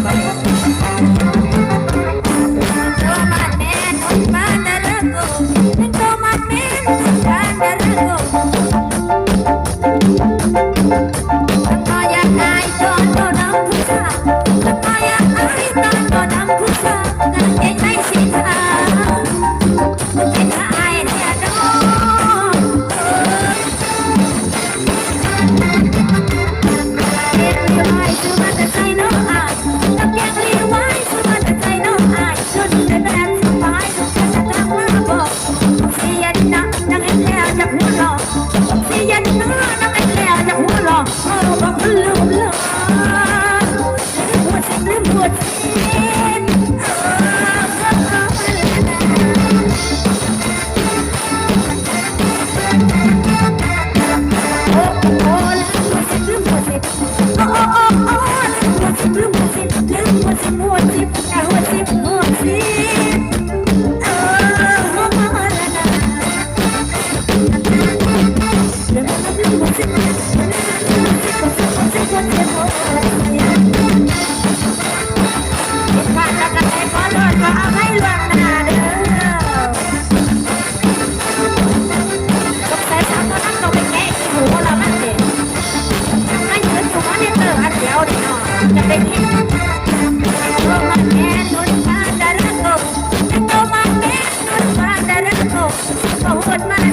Música Yeah. โหดมา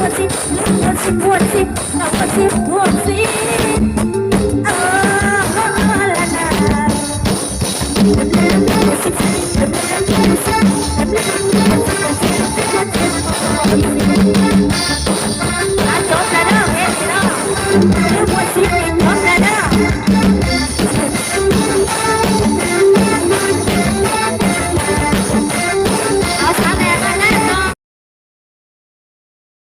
What's it? What's it? What's it? What's it?